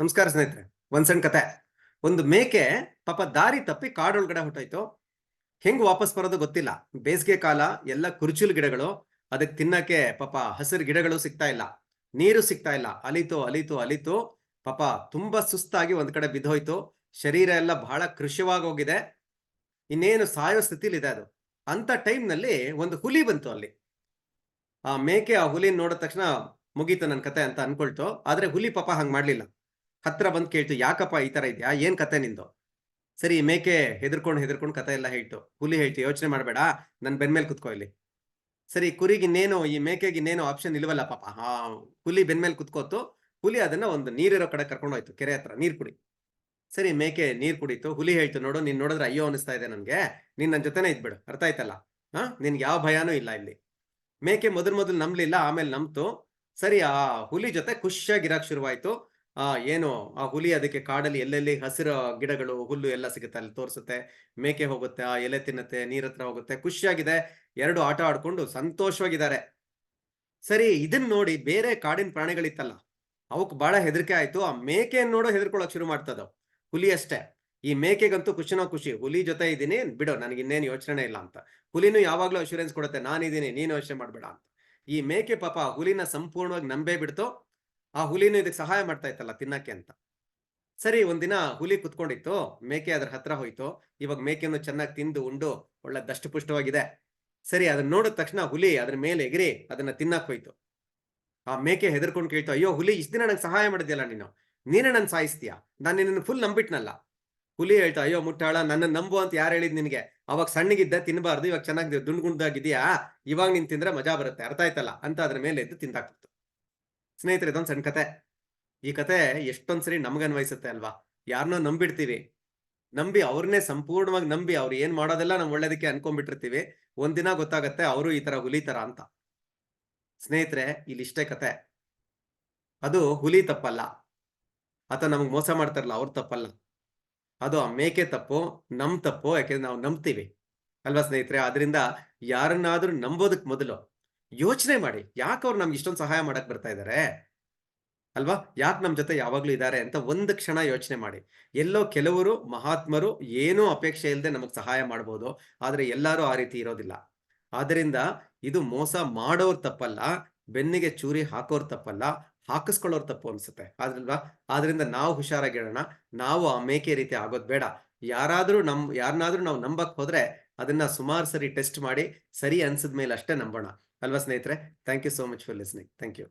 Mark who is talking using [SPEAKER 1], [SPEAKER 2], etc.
[SPEAKER 1] ನಮಸ್ಕಾರ ಸ್ನೇಹಿತರೆ, ಒಂದ್ ಸಣ್ಣ ಕತೆ. ಒಂದು ಮೇಕೆ ಪಾಪ ದಾರಿ ತಪ್ಪಿ ಕಾಡೊಳಗಡೆ ಹೊಟ್ಟೋಯ್ತು. ಹೆಂಗ್ ವಾಪಸ್ ಬರೋದು ಗೊತ್ತಿಲ್ಲ. ಬೇಸಿಗೆ ಕಾಲ, ಎಲ್ಲ ಕುರ್ಚಿಲ್ ಗಿಡಗಳು ಅದಕ್ಕೆ ತಿನ್ನಕ್ಕೆ ಪಾಪ ಹಸಿರು ಗಿಡಗಳು ಸಿಗ್ತಾ ಇಲ್ಲ. ನೀರು ಸಿಗ್ತಾ ಇಲ್ಲ. ಅಲಿತು ಅಲಿತು ಅಲಿತು, ಪಾಪ ತುಂಬಾ ಸುಸ್ತಾಗಿ ಒಂದ್ ಕಡೆ ಬಿದ್ದೋಯ್ತು. ಶರೀರ ಎಲ್ಲ ಬಹಳ ಕೃಶವಾಗಿ ಹೋಗಿದೆ. ಇನ್ನೇನು ಸಾಯೋ ಸ್ಥಿತಿಲಿದೆ ಅದು. ಅಂತ ಟೈಮ್ನಲ್ಲಿ ನಲ್ಲಿ ಒಂದು ಹುಲಿ ಬಂತು ಅಲ್ಲಿ. ಆ ಮೇಕೆ ಆ ಹುಲಿ ನೋಡಿದ ತಕ್ಷಣ ಮುಗೀತು ನನ್ನ ಕತೆ ಅಂತ ಅನ್ಕೊಳ್ತು. ಆದ್ರೆ ಹುಲಿ ಪಾಪ ಹಂಗ್ ಮಾಡ್ಲಿಲ್ಲ. ಹತ್ರ ಬಂದ್ ಕೇಳ್ತು, ಯಾಕಪ್ಪ ಈ ತರ ಇದ್ಯಾ? ಏನ್ ಕತೆ ನಿಂದು? ಸರಿ, ಮೇಕೆ ಹೆದರ್ಕೊಂಡು ಹೆದರ್ಕೊಂಡು ಕತೆ ಎಲ್ಲ ಹೇಳ್ತು. ಹುಲಿ ಹೇಳ್ತು, ಯೋಚನೆ ಮಾಡಬೇಡ, ನನ್ ಬೆನ್ಮೇಲ್ ಕುತ್ಕೋ ಇಲ್ಲಿ. ಸರಿ, ಕುರಿಗೆ ಇನ್ನೇನು, ಈ ಮೇಕೆಗೆ ಇನ್ನೇನು ಆಪ್ಷನ್ ಇಲ್ವಲ್ಲ ಪಾಪ. ಹಾ, ಹುಲಿ ಬೆನ್ಮೇಲ್ ಕುತ್ಕೋತು, ಹುಲಿ ಅದನ್ನ ಒಂದು ನೀರಿರೋ ಕಡೆ ಕರ್ಕೊಂಡು ಹೋಯ್ತು, ಕೆರೆ ಹತ್ರ, ನೀರ್ ಕುಡಿ. ಸರಿ, ಮೇಕೆ ನೀರ್ ಕುಡಿತು, ಹುಲಿ ಹೇಳ್ತು, ನೋಡು, ನೀನ್ ನೋಡಿದ್ರೆ ಅಯ್ಯೋ ಅನಿಸ್ತಾ ಇದೆ ನನ್ಗೆ. ನೀನ್ ನನ್ ಜೊತೆನೆ ಇದ್ಬಿಡು, ಅರ್ಥ ಆಯ್ತಲ್ಲ? ಹಾ ನಿನ್ಗೆ ಯಾವ ಭಯಾನೂ ಇಲ್ಲ ಇಲ್ಲಿ. ಮೇಕೆ ಮೊದಲ್ ಮೊದಲು ನಂಬ್ಲಿಲ್ಲ, ಆಮೇಲೆ ನಂಬ್ತು. ಸರಿ, ಆ ಹುಲಿ ಜೊತೆ ಖುಷಿಯಾಗಿರಕ್ ಶುರುವಾಯ್ತು. ಆ, ಏನು, ಆ ಹುಲಿ ಅದಕ್ಕೆ ಕಾಡಲ್ಲಿ ಎಲ್ಲೆಲ್ಲಿ ಹಸಿರು ಗಿಡಗಳು, ಹುಲ್ಲು ಎಲ್ಲ ಸಿಗುತ್ತೆ, ಅಲ್ಲಿ ತೋರಿಸುತ್ತೆ. ಮೇಕೆ ಹೋಗುತ್ತೆ, ಆ ಎಲೆ ತಿನ್ನುತ್ತೆ, ನೀರ್ ಹತ್ರ ಹೋಗುತ್ತೆ. ಖುಷಿಯಾಗಿದೆ. ಎರಡು ಆಟ ಆಡ್ಕೊಂಡು ಸಂತೋಷವಾಗಿದ್ದಾರೆ. ಸರಿ ಇದನ್ನ ನೋಡಿ ಬೇರೆ ಕಾಡಿನ ಪ್ರಾಣಿಗಳಿತ್ತಲ್ಲ, ಅವಕ್ ಬಹಳ ಹೆದರಿಕೆ ಆಯ್ತು. ಆ ಮೇಕೆಯನ್ನು ನೋಡೋ ಹೆದರ್ಕೊಳಕ್ ಶುರು ಮಾಡ್ತದ ಹುಲಿ ಅಷ್ಟೇ. ಈ ಮೇಕೆಗಂತೂ ಖುಷಿನೋ ಖುಷಿ. ಹುಲಿ ಜೊತೆ ಇದ್ದೀನಿ ಬಿಡು, ನನಗೆ ಇನ್ನೇನು ಯೋಚನೆ ಇಲ್ಲ ಅಂತ. ಹುಲಿನೂ ಯಾವಾಗ್ಲೂ ಅಶ್ಯೂರೆನ್ಸ್ ಕೊಡುತ್ತೆ. ನಾನಿದ್ದೀನಿ ನೀನು ಯೋಚನೆ ಮಾಡ್ಬೇಡ ಅಂತ. ಈ ಮೇಕೆ ಪಾಪ ಹುಲಿನ ಸಂಪೂರ್ಣವಾಗಿ ನಂಬೇ ಬಿಡ್ತು. ಆ ಹುಲಿನೂ ಇದಕ್ಕೆ ಸಹಾಯ ಮಾಡ್ತಾ ಇತ್ತಲ್ಲ ತಿನ್ನಕ್ಕೆ ಅಂತ. ಸರಿ, ಒಂದಿನ ಹುಲಿ ಕುತ್ಕೊಂಡಿತ್ತು, ಮೇಕೆ ಅದ್ರ ಹತ್ರ ಹೋಯ್ತು. ಇವಾಗ ಮೇಕೆಯನ್ನು ಚೆನ್ನಾಗಿ ತಿಂದು ಉಂಡು, ಒಳ್ಳೆ ದಷ್ಟಪುಷ್ಟವಾಗಿದೆ ಸರಿ ಅದನ್ನ ನೋಡಿದ ತಕ್ಷಣ ಹುಲಿ ಅದ್ರ ಮೇಲೆ ಎಗಿರಿ, ಅದನ್ನ ತಿನ್ನಕ್ ಹೋಯ್ತು. ಆ ಮೇಕೆ ಹೆದರ್ಕೊಂಡು ಕೇಳ್ತು, ಅಯ್ಯೋ, ಹುಲಿ, ಇಷ್ಟ ದಿನ ನಂಗೆ ಸಹಾಯ ಮಾಡಿದ್ಯಲ್ಲ ನೀನು? ನೀನೇ ನನ್ ಸಾಯಿಸ್ತೀಯಾ? ನಾನು ನಿನ್ನ ಫುಲ್ ನಂಬಿಟ್ನಲ್ಲ. ಹುಲಿ ಹೇಳ್ತಾ, ಅಯ್ಯೋ, ಮುಟ್ಟಾಳ ನನ್ನ ನಂಬು ಅಂತ ಯಾರು ಹೇಳಿದ್ ನಿನಗೆ? ಅವಾಗ ಸಣ್ಣಗಿದ್ದ ತಿನ್ಬಾರ್ದು, ಇವಾಗ ಚೆನ್ನಾಗಿ ದುಂಡ್ ಗುಂಡಾಗಿದ್ಯಾ ಇವಾಗ ನೀನ್ ತಿಂದ್ರೆ ಮಜಾ ಬರುತ್ತೆ, ಅರ್ಥ ಆಯ್ತಲ್ಲ? ಅಂತ ಅದ್ರ ಮೇಲೆ ಎದ್ದು ತಿಂದಾಕ್ಬಿಡ್ತು. ಸ್ನೇಹಿತರೆ, ಇದೊಂದು ಸಣ್ಣ ಕತೆ. ಈ ಕತೆ ಎಷ್ಟೊಂದ್ಸರಿ ನಮ್ಗೆ ಅನ್ವಯಿಸುತ್ತೆ ಅಲ್ವಾ? ಯಾರನ್ನೋ ನಂಬಿಡ್ತೀವಿ ನಂಬಿ ಅವ್ರನ್ನೇ ಸಂಪೂರ್ಣವಾಗಿ ನಂಬಿ ಅವ್ರು ಏನ್ ಮಾಡೋದೆಲ್ಲ ನಾವು ಒಳ್ಳೇದಕ್ಕೆ ಅನ್ಕೊಂಡ್ಬಿಟ್ಟಿರ್ತೀವಿ. ಒಂದಿನ ಗೊತ್ತಾಗತ್ತೆ ಅವರು ಈ ತರ ಹುಲಿ ತರ ಅಂತ. ಸ್ನೇಹಿತರೆ ಇಲ್ಲಿ ಇಷ್ಟೇ ಕತೆ. ಅದು ಹುಲಿ ತಪ್ಪಲ್ಲ. ಅಥವಾ ನಮಗ್ ಮೋಸ ಮಾಡ್ತಾರಲ್ಲ, ಅವ್ರ ತಪ್ಪಲ್ಲ. ಅದು ಆ ಮೇಕೆ ತಪ್ಪು, ನಮ್ ತಪ್ಪು, ಯಾಕೆಂದ್ರೆ ನಾವು ನಂಬ್ತೀವಿ. ಅಲ್ವಾ ಸ್ನೇಹಿತರೆ? ಅದರಿಂದ ಯಾರನ್ನಾದ್ರೂ ನಂಬೋದಕ್ ಮೊದಲು. ಯೋಚನೆ ಮಾಡಿ. ಯಾಕೆ ಅವ್ರು ನಮ್ಗೆ ಇಷ್ಟೊಂದು ಸಹಾಯ ಮಾಡಕ್ ಬರ್ತಾ ಇದ್ದಾರೆ ಅಲ್ವಾ? ಯಾಕೆ ನಮ್ ಜೊತೆ ಯಾವಾಗ್ಲೂ ಇದ್ದಾರೆ ಅಂತ ಒಂದು ಕ್ಷಣ ಯೋಚನೆ ಮಾಡಿ. ಎಲ್ಲೋ ಕೆಲವರು, ಮಹಾತ್ಮರು ಏನೂ ಅಪೇಕ್ಷೆ ಇಲ್ಲದೆ ನಮಗೆ ಸಹಾಯ ಮಾಡ್ಬೋದು. ಆದ್ರೆ ಎಲ್ಲರೂ ಆ ರೀತಿ ಇರೋದಿಲ್ಲ. ಆದ್ರಿಂದ ಇದು ಮೋಸ ಮಾಡೋರ್ ತಪ್ಪಲ್ಲ. ಬೆನ್ನಿಗೆ ಚೂರಿ ಹಾಕೋರ್ ತಪ್ಪಲ್ಲ. ಹಾಕಿಸ್ಕೊಳ್ಳೋರ್ ತಪ್ಪು ಅನ್ಸುತ್ತೆ. ಆದ್ರಲ್ವಾ? ಆದ್ರಿಂದ ನಾವು ಹುಷಾರಾಗಿರೋಣ. ನಾವು ಆ ಮೇಕೆ ರೀತಿ ಆಗೋದ್ ಬೇಡ. ಯಾರಾದ್ರೂ ನಮ್ ಯಾರನ್ನಾದ್ರೂ ನಾವು ನಂಬಕ್ ಹೋದ್ರೆ ಅದನ್ನ ಸುಮಾರು ಸರಿ ಟೆಸ್ಟ್ ಮಾಡಿ, ಸರಿ ಅನ್ಸಿದ ಮೇಲೆ ಅಷ್ಟೇ ನಂಬೋಣ. ಅಲ್ವಾ ಸ್ನೇಹಿತರೆ thank you so much for listening thank you